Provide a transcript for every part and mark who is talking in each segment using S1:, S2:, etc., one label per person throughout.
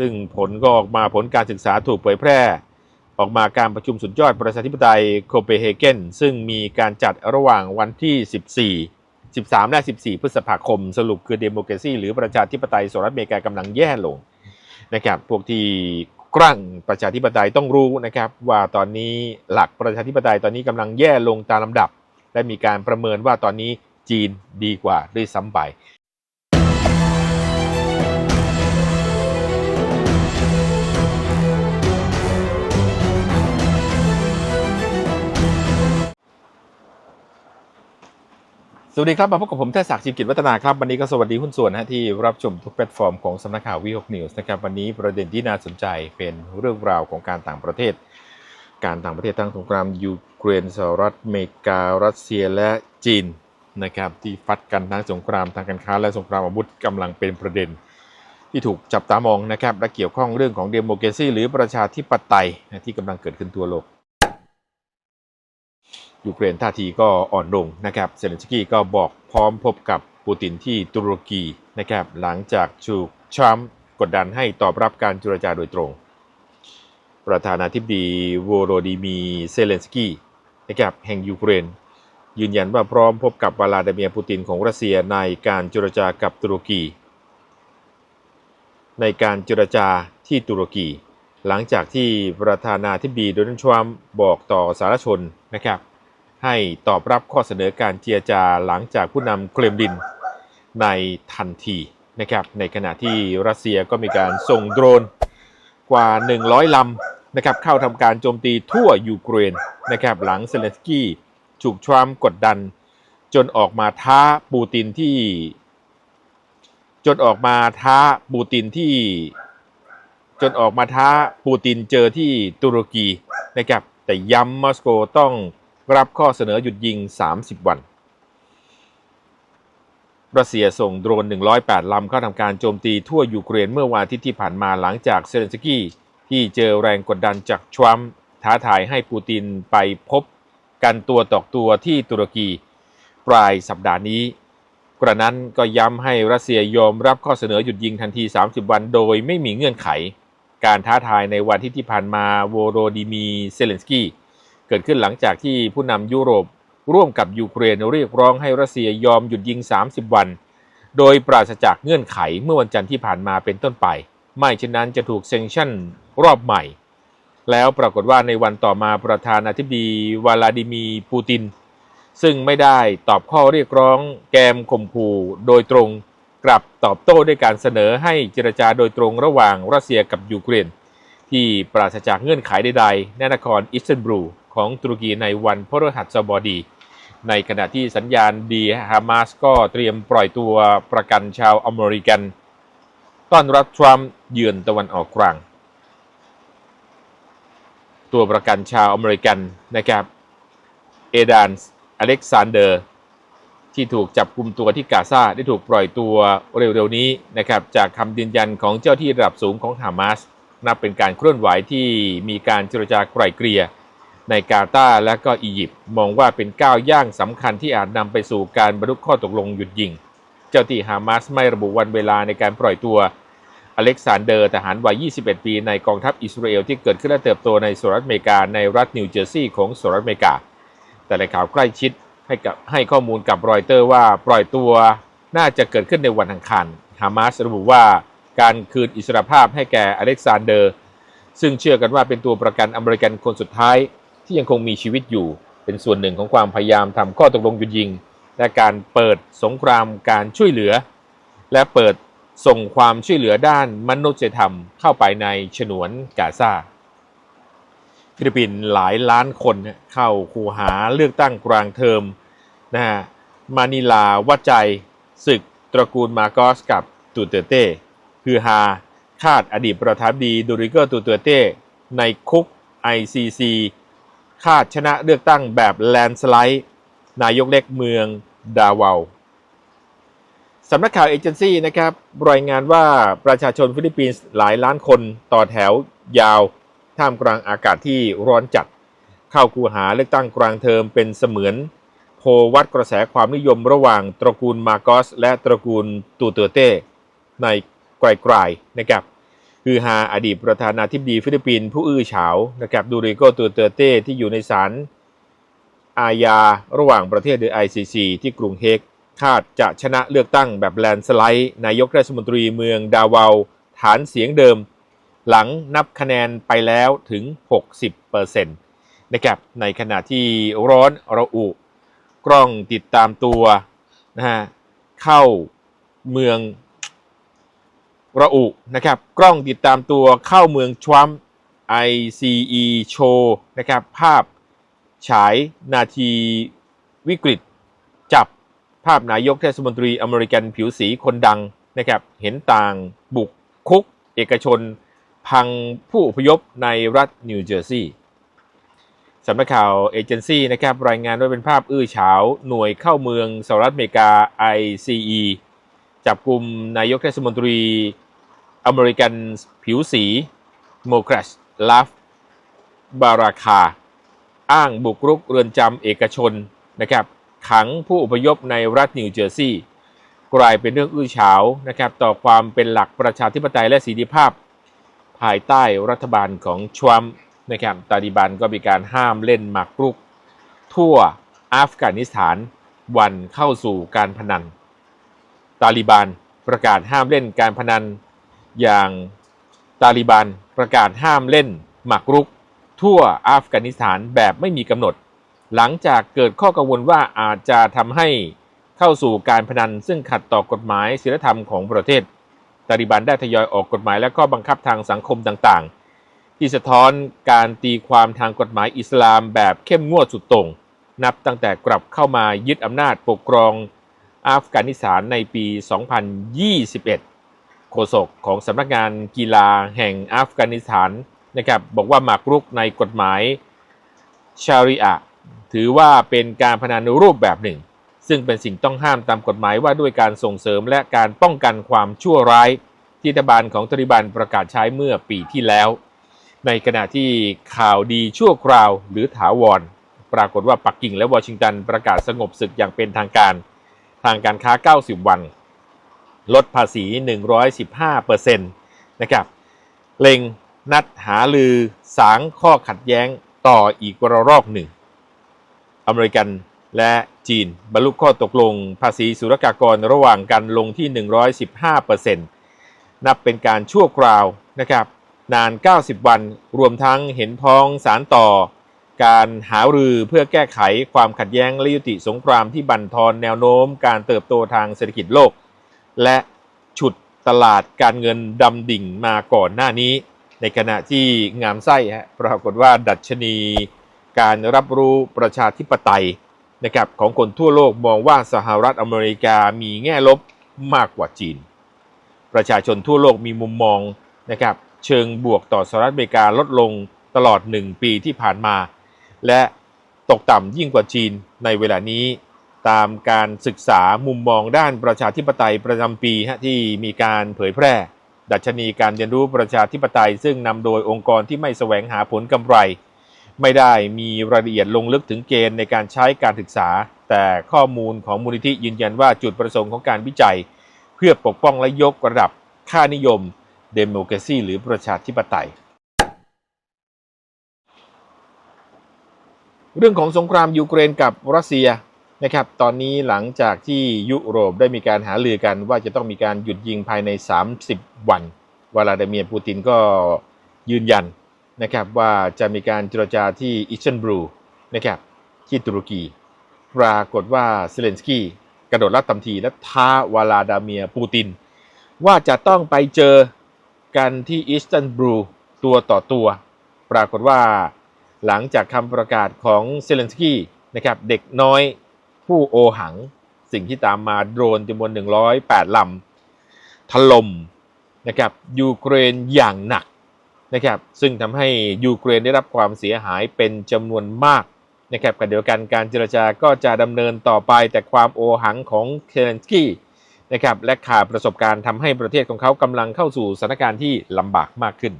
S1: ซึ่งผลก็ออกมาผลการศึกษาถูกเผยแพร่ ออกมาการประชุมสุดยอดประชาธิปไตยโคเปนเฮเกนซึ่งมีการจัดระหว่างวันที่ 14 13 และ 14 พฤษภาคม สรุปคือเดโม c r a ซีหรือประชาธิปไตยสหรัฐอเมริกากำลังแย่ลงนะครับพวกที่กลั่งประชาธิปไตยต้องรู้นะครับ ว่าตอนนี้หลักประชาธิปไตยตอนนี้กำลังแย่ลงตามลำดับ และมีการประเมินว่าตอนนี้จีนดีกว่าด้วยซ้ำไป สวัสดีครับ มาพบกับผมเทศศักดิ์จิมกิจวัฒนาครับ วันนี้ก็สวัสดีหุ้นส่วนนะที่รับชมทุกแพลตฟอร์มของสำนักข่าววีหกนิวส์นะครับ วันนี้ประเด็นที่น่าสนใจเป็นเรื่องราวของการต่างประเทศ การต่างประเทศทั้งสงครามยูเครนสหรัฐอเมริการัสเซียและจีนนะครับที่ฟัดกันทั้งสงครามทางการค้าและสงครามอาวุธกำลังเป็นประเด็น ที่ถูกจับตามองนะครับและเกี่ยวข้องเรื่องของเดโม c r a ซีหรือประชาธิปไตยที่กำลังเกิดขึ้นทั่วโลก ยูเครนท่าทีก็อ่อนลงนะครับเซเลนสกี้ก็บอกพร้อมพบกับปูตินที่ตุรกีนะครับหลังจากถูกทรัมป์กดดันให้ตอบรับการเจรจาโดยตรง ประธานาธิบดีโวโรดิมีเซเลนสกี้นะครับแห่งยูเครน ยืนยันว่าพร้อมพบกับวลาดิเมียร์ปูตินของรัสเซียในการเจรจากับตุรกี ในการเจรจาที่ตุรกี หลังจากที่ประธานาธิบดีโดนัลด์ทรัมป์บอกต่อสารชนนะครับ ให้ตอบรับข้อเสนอการเจรจาหลังจากผู้นำเครมลินในทันทีนะครับในขณะที่รัสเซียก็มีการส่งโดรนกว่า 100 ลำนะครับเข้าทำการโจมตีทั่วยูเครนนะครับหลังเซเลนสกี้ถูกทรัมป์กดดัน จนออกมาท้าปูตินที่ จนออกมาท้าปูตินที่ จนออกมาท้าปูตินเจอที่ตุรกีนะครับแต่ย้ำมอสโกต้อง รับข้อเสนอหยุดยิง 30 วัน รัสเซียส่งโดรน 108 ลำเข้าทำการโจมตีทั่วยูเครนเมื่อวันอาทิตย์ที่ผ่านมาหลังจากเซเลนสกี้ที่เจอแรงกดดันจากทรัมป์ท้าทายให้ปูตินไปพบกันตัวต่อตัวที่ตุรกีปลายสัปดาห์นี้ กระนั้นก็ย้ำให้รัสเซียยอมรับข้อเสนอหยุดยิงทันที 30 วันโดยไม่มีเงื่อนไข การท้าทายในวันที่ที่ผ่านมาโวโรดิมีเซเลนสกี้ เกิดขึ้นหลังจากที่ผู้นำยุโรปร่วมกับยูเครนเรียกร้องให้รัสเซียยอมหยุดยิง 30 วัน โดยปราศจากเงื่อนไขเมื่อวันจันทร์ที่ผ่านมาเป็นต้นไป ไม่เช่นนั้นจะถูกเซงชั่นรอบใหม่ แล้วปรากฏว่าในวันต่อมาประธานาธิบดีวลาดิมีปูติน ซึ่งไม่ได้ตอบข้อเรียกร้องแกมข่มขู่โดยตรงกลับตอบโต้ด้วยการเสนอให้เจรจาโดยตรงระหว่างรัสเซียกับยูเครน ที่ปราศจากเงื่อนไขใดๆในนครอิสตันบูล ของตุรกีในวันพฤหัสบดี ในขณะที่สัญญาณดีฮามาสก็เตรียมปล่อยตัวประกันชาวอเมริกัน ต้อนรับทรัมป์เยือนตะวันออกกลาง ตัวประกันชาวอเมริกันนะครับ เอดานอเล็กซานเดอร์ ที่ถูกจับกลุ่มตัวที่กาซาได้ถูกปล่อยตัวเร็วๆนี้นะครับจากคำยืนยันของเจ้าที่ระดับสูงของฮามาสนับเป็นการเคลื่อนไหวที่มีการเจรจาไกล่เกลี่ย ในกาตาร์และก็อียิปต์มองว่าเป็นก้าวย่างสำคัญที่อาจนำไปสู่การบรรลุข้อตกลงหยุดยิง เจ้าที่ฮามาสไม่ระบุวันเวลาในการปล่อยตัวอเล็กซานเดอร์ทหารวัย 21 ปีในกองทัพอิสราเอลที่เกิดขึ้นและเติบโตในสหรัฐอเมริกาในรัฐนิวเจอร์ซีย์ของสหรัฐอเมริกา แต่ในข่าวใกล้ชิดให้กับให้ข้อมูลกับรอยเตอร์ว่าปล่อยตัวน่าจะเกิดขึ้นในวันอังคารฮามาสระบุว่าการคืนอิสรภาพให้แก่อเล็กซานเดอร์ ซึ่งเชื่อกันว่าเป็นตัวประกันอเมริกันคนสุดท้าย ที่ยังคงมีชีวิตอยู่ เป็นส่วนหนึ่งของความพยายามทำข้อตกลงหยุดยิง และการเปิดสงครามการช่วยเหลือ และเปิดส่งความช่วยเหลือด้านมนุษยธรรมเข้าไปในฉนวนกาซาฟิลิปปินส์หลายล้านคนเข้าคูหาเลือกตั้งกลางเทอมนะฮะมานิลาวัดใจศึกตระกูลมาโกสกับตูเตเต้คือฮาคาดอดีตประธานดีดูริเกอร์ตูเตเต้ในคุก ICC คาดชนะเลือกตั้งแบบแลนสไลด์นายกเล็กเมืองดาวาวสำนักข่าวเอเจนซี่นะครับรายงานว่าประชาชนฟิลิปปินส์หลายล้านคนต่อแถวยาว ท่ามกลางอากาศที่ร้อนจัด เข้าคูหาเลือกตั้งกลางเทอมเป็นเสมือน โพวัดกระแสความนิยมระหว่างตระกูลมาโกสและตระกูลตูเตเต้ในไกลๆนะครับ คือฮาอดีตประธานาธิบดีฟิลิปปินส์ผู้อื้อฉาวนะครับดูริโกตูเตอร์เต้ที่อยู่ในศาลอาญาระหว่างประเทศหรือ ICC ที่กรุงเฮกคาดจะชนะเลือกตั้งแบบแลนสไลด์นายกรัฐมนตรีเมืองดาวาวฐานเสียงเดิม หลังนับคะแนนไปแล้วถึง 60%นะครับในขณะที่ร้อนระอุ กล้องติดตามตัวนะฮะเข้าเมือง ระอุนะครับ กล้องติดตามตัวเข้าเมืองชวัม ICE โชว์นะครับ ภาพฉายนาทีวิกฤต จับภาพนายกเทศมนตรีอเมริกันผิวสีคนดังนะครับ เห็นต่างบุกคุก เอกชน พังผู้อพยพในรัฐนิวเจอร์ซีย์สำนักข่าวเอเจนซี่นะครับ รายงานว่าเป็นภาพอื้อฉาวหน่วยเข้าเมืองสหรัฐอเมริกา ICE จับกลุ่มนายกเทศมนตรีอเมริกันผิวสีโมครัสลาฟบาราคา อ้างบุกรุกเรือนจำเอกชนนะครับ ขังผู้อพยพในรัฐนิวเจอร์ซีย์กลายเป็นเรื่องอื้อฉาวนะครับ ต่อความเป็นหลักประชาธิปไตยและสีติภาพ ภายใต้รัฐบาลของทรัมป์นะครับตาลิบันก็มีการห้ามเล่นหมากรุก ทั่วอัฟกานิสถานวันเข้าสู่การพนัน ตาลิบันประกาศห้ามเล่นการพนัน อย่างตาลิบันประกาศห้ามเล่น หมากรุก ทั่วอัฟกานิสถานแบบไม่มีกำหนด หลังจากเกิดข้อกังวลว่าอาจจะทำให้เข้าสู่การพนัน ซึ่งขัดต่อกฎหมายศีลธรรมของประเทศ ตาลิบันได้ทยอยออกกฎหมายและก็บังคับทางสังคมต่างๆ ที่สะท้อนการตีความทางกฎหมายอิสลามแบบเข้มงวดสุดโต่งนับตั้งแต่กลับเข้ามายึดอำนาจปกครอง อัฟกานิสถานในปี 2021 โฆษกของสำนักงานกีฬาแห่งอัฟกานิสถานนะครับบอกว่าหมากรุกในกฎหมายชาริอะถือว่าเป็นการพนันรูปแบบหนึ่ง ซึ่งเป็นสิ่งต้องห้ามตามกฎหมายว่าด้วยการส่งเสริมและการป้องกันความชั่วร้าย ที่รัฐบาลของตาลิบันประกาศใช้เมื่อปีที่แล้ว ในขณะที่ข่าวดีชั่วคราวหรือถาวร ปรากฏว่าปักกิ่งและวอชิงตันประกาศสงบศึกอย่างเป็นทางการ ทางการค้า 90 วัน ลดภาษี 115%นะครับเล็งนัดหาลือสางข้อขัดแย้งต่ออีกระรอกหนึ่ง อเมริกันและจีนบรรลุข้อตกลงภาษีศุลกากรระหว่างกันลงที่ 115%นับเป็นการชั่วคราวนะครับนาน 90 วัน รวมทั้งเห็นพ้องสารต่อ การหารือเพื่อแก้ไขความขัดแย้งและยุติสงครามที่บั่นทอนแนวโน้มการเติบโตทางเศรษฐกิจโลก และฉุดตลาดการเงินดำดิ่งมาก่อนหน้านี้ ในขณะที่งามไส้ฮะปรากฏว่าดัชนีการรับรู้ประชาธิปไตยนะครับของคนทั่วโลกมองว่าสหรัฐอเมริกามีแง่ลบมากกว่าจีน ประชาชนทั่วโลกมีมุมมองนะครับเชิงบวกต่อสหรัฐอเมริกาลดลงตลอด 1 ปีที่ผ่านมา และตกต่ำยิ่งกว่าจีนในเวลานี้ ตามการศึกษามุมมองด้านประชาธิปไตยประจำปีที่มีการเผยแพร่ ดัชนีการเรียนรู้ประชาธิปไตย ซึ่งนำโดยองค์กรที่ไม่แสวงหาผลกำไร ไม่ได้มีรายละเอียดลงลึกถึงเกณฑ์ในการใช้การศึกษา แต่ข้อมูลของมูลนิธิยืนยันว่าจุดประสงค์ของการวิจัย เพื่อปกป้องและยกระดับค่านิยมเดโมแครซีหรือประชาธิปไตย เรื่องของสงครามยูเครนกับรัสเซียนะครับตอนนี้หลังจากที่ยุโรปได้มีการหารือกัน ว่าจะต้องมีการหยุดยิงภายใน 30 วันวลาดิเมียร์ปูตินก็ยืนยันนะครับว่าจะมีการเจรจาที่อิสตันบูลนะครับที่ตุรกีปรากฏว่าเซเลนสกี้กระโดดรับทันทีและท้าวลาดาเมียร์ปูติน ว่าจะต้องไปเจอกันที่อิสตันบูลตัวต่อตัว ปรากฏว่า หลังจากคำประกาศของเซเลนสกี้นะครับเด็กน้อยผู้โอหัง สิ่งที่ตามมาโดรนจำนวน 108 ลำถล่มนะครับยูเครนอย่างหนักนะครับซึ่งทำให้ยูเครนได้รับความเสียหายเป็นจำนวนมากนะครับกันเดียวกันการเจรจาก็จะดำเนินต่อไปแต่ความโอหังของเซเลนสกี้นะครับและขาดประสบการณ์ทำให้ประเทศของเขากำลังเข้าสู่สถานการณ์ที่ลำบากมากขึ้น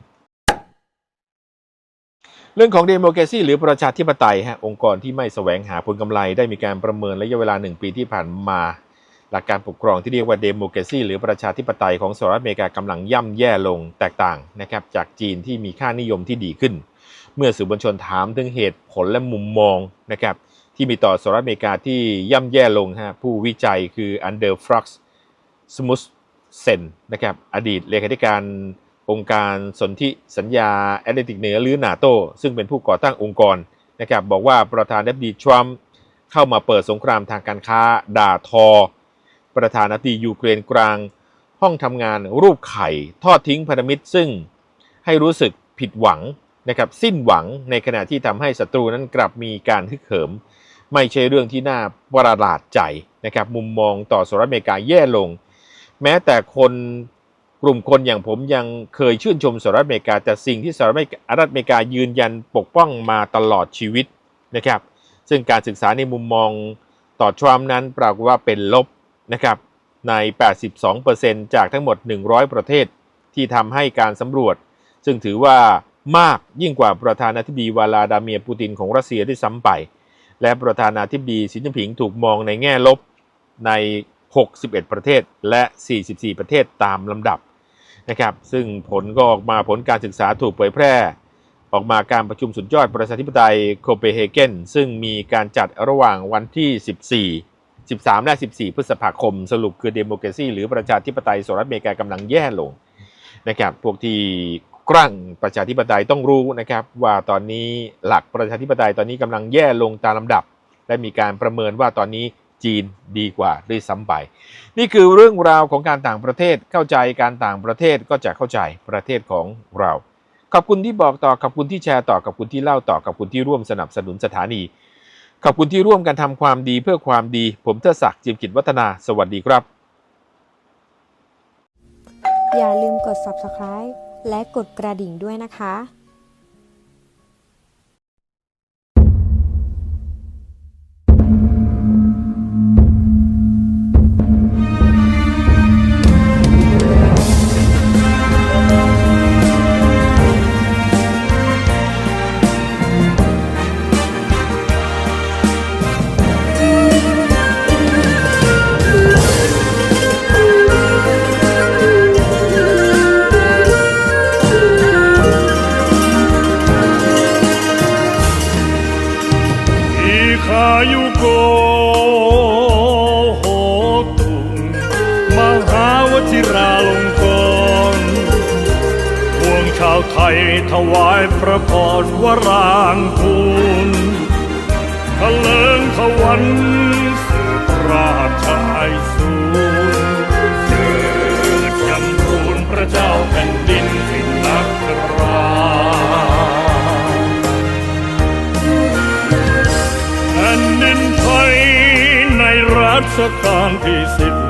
S1: เรื่องของเดโมแครซีหรือประชาธิปไตยฮะองค์กรที่ไม่แสวงหาผลกำไรได้มีการประเมินระยะเวลา 1 ปีที่ผ่านมา หลักการปกครองที่เรียกว่าเดโม c r a ซีหรือประชาธิปไตยของสหรัฐอเมริกากำลังย่ำแย่ลงแตกต่างนะครับจากจีนที่มีค่านิยมที่ดีขึ้น เมื่อสื่อมวลชนถามถึงเหตุผลและมุมมองนะครับที่มีต่อสหรัฐอเมริกาที่ย่ำแย่ลงฮะผู้วิจัยคืออันเดอร์ฟรักซ์สมุสเซนนะครับอดีตเลขาธิการ องค์การสนธิสัญญาแอตแลนติกเหนือหรือนาโต ซึ่งเป็นผู้ก่อตั้งองค์กรนะครับบอกว่าประธานาธิบดีทรัมป์เข้ามาเปิดสงครามทางการค้าด่าทอ ประธานาธิบดียูเครนกลาง ห้องทำงานรูปไข่ ทอดทิ้งพันธมิตรซึ่งให้รู้สึกผิดหวังนะครับสิ้นหวังในขณะที่ทำให้ศัตรูนั้นกลับมีการฮึกเหิม ไม่ใช่เรื่องที่น่าประหลาดใจนะครับมุมมองต่อสหรัฐอเมริกาแย่ลง แม้แต่คน กลุ่มคนอย่างผมยังเคยชื่นชมสหรัฐอเมริกา แต่สิ่งที่สหรัฐอเมริกายืนยันปกป้องมาตลอดชีวิตนะครับ ซึ่งการศึกษาในมุมมองต่อทรัมป์นั้นปรากฏว่าเป็นลบนะครับใน 82%จากทั้งหมด 100 ประเทศที่ทำให้การสำรวจ ซึ่งถือว่ามากยิ่งกว่าประธานาธิบดีวลาดาเมียร์ปูตินของรัสเซียด้วยซ้ำไป และประธานาธิบดีสีจิ้นผิงถูกมองในแง่ลบใน 61 ประเทศและ 44 ประเทศตามลำดับ นะครับ ซึ่งผลก็ออกมาผลการศึกษาถูกเผยแพร่ ออกมาการประชุมสุดยอดประชาธิปไตยโคเปนเฮเกนซึ่งมีการจัดระหว่างวันที่ 14 13 และ 14 พฤษภาคม สรุปคือเดโม c r a ซีหรือประชาธิปไตยสหรัฐอเมริกากำลังแย่ลงนะครับพวกที่กลั่งประชาธิปไตยต้องรู้นะครับ ว่าตอนนี้หลักประชาธิปไตยตอนนี้กำลังแย่ลงตามลำดับ และมีการประเมินว่าตอนนี้ จีนดีกว่าด้วยซ้ำไป นี่คือเรื่องราวของการต่างประเทศเข้าใจการต่างประเทศก็จะเข้าใจประเทศของเรา ขอบคุณที่บอกต่อขอบคุณที่แชร์ต่อขอบคุณที่เล่าต่อขอบคุณที่ร่วมสนับสนุนสถานี ขอบคุณที่ร่วมกันทำความดีเพื่อความดี ผมเทดศักดิ์จิมกิจวัฒนา สวัสดีครับ
S2: อย่าลืมกด subscribe และกดกระดิ่งด้วยนะคะ
S3: ถวายพระพรวรางคูณทะเลิงทวันสืบราชไอสูรเกิดจำรูนพระเจ้าแผ่นดินสินักราแผ่นดินไทยในรัชกาลที่สิบ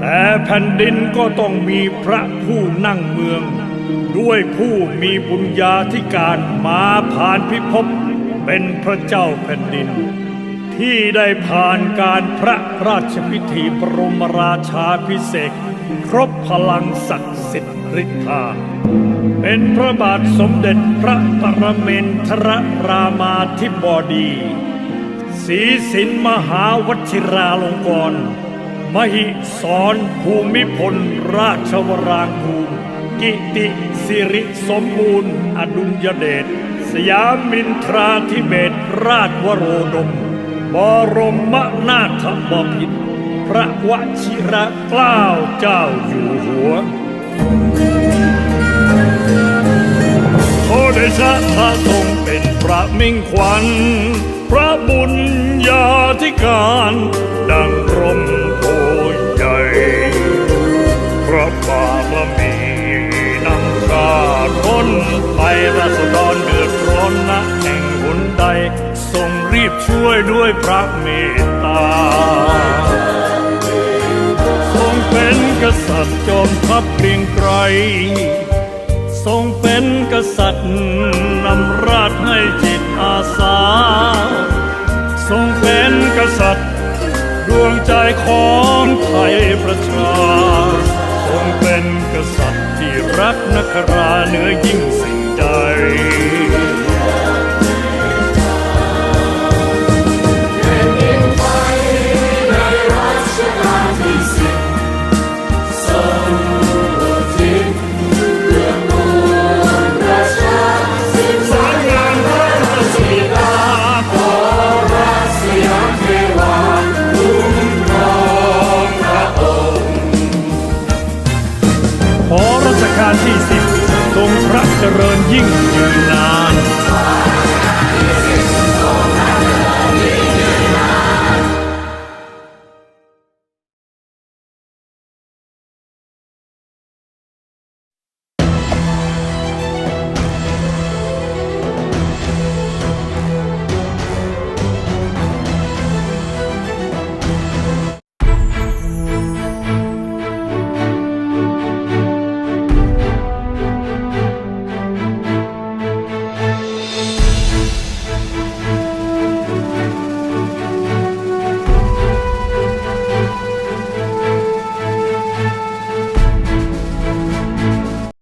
S3: แต่แผ่นดินก็ต้องมีพระผู้นั่งเมือง ด้วยผู้มีบุญญาธิการมาผ่านพิภพเป็นพระเจ้าแผ่นดิน ที่ได้ผ่านการพระราชพิธีบรมราชาพิเศษครบพลังศักดิ์สิทธิ์ฤทธาเป็นพระบาทสมเด็จพระปรเมนทรรามาธิบดีศรีสินมหาวชิราลงกรณ์ มหิสรภูมิพล ราชวรางคูกิติสิริสมบูรณ์ อดุลยเดชสยามินทราธิเบศราชวโรดม บรมนาถบพิตรพระวชิระเกล้าเจ้าอยู่หัวโอเดชะพระทรงเป็นพระมิ่งขวัญ พระบุญญาธิการ ดังรม พระบารมีนำชาติคนไทราษฎรเดือดร้อนนะแห่งหุนใดทรงรีบช่วยด้วยพระเมตตา ทรงเป็นกษัตริย์จอมทัพเกรียงไกรทรงเป็นกษัตริย์นำราชให้จิตอาสา ทรงเป็นกษัตริย์ดวงใจของไทยประชา ทรงเป็นกษัตริย์ที่รักนักราเหนือยิ่งสิ่งใด